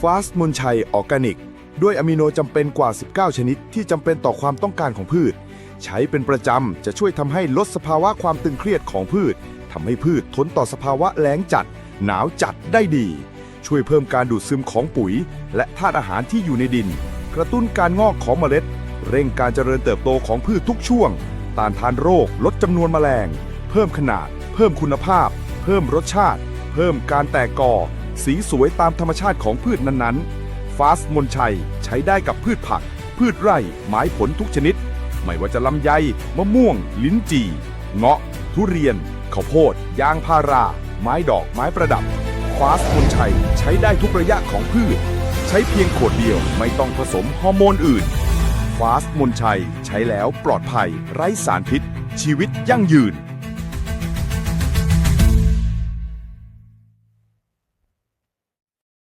ฟาสมนชัยออร์แกนิก ด้วยอะมิโนจำเป็นกว่า 19 ชนิดที่จำเป็นต่อความต้องการของพืช ใช้เป็นประจำจะช่วยทำให้ลดสภาวะความตึงเครียดของพืชทำให้พืชทนต่อสภาวะแล้งจัด หนาวจัดได้ดี ช่วยเพิ่มการดูดซึมของปุ๋ย และธาตุอาหารที่อยู่ในดิน กระตุ้นการงอกของเมล็ด เร่งการเจริญเติบโตของพืชทุกช่วง ต้านทานโรค ลดจำนวนแมลง เพิ่มขนาด เพิ่มคุณภาพ เพิ่มรสชาติ เพิ่มการแตกกอ สีสวยตามธรรมชาติของพืชนั้นๆ ฟาสมนชัยใช้ได้กับพืชผัก พืชไร่ไม้ผลทุกชนิด ไม่ว่าจะลำไย มะม่วง ลิ้นจี่ เงาะ ทุเรียน ข้าวโพด ยางพารา ไม้ดอกไม้ประดับ ฟาสมนชัยใช้ได้ทุกระยะของพืช ใช้เพียงขวดเดียวไม่ต้องผสมฮอร์โมนอื่น ฟาสมนชัยใช้แล้วปลอดภัย ไร้สารพิษ ชีวิตยั่งยืน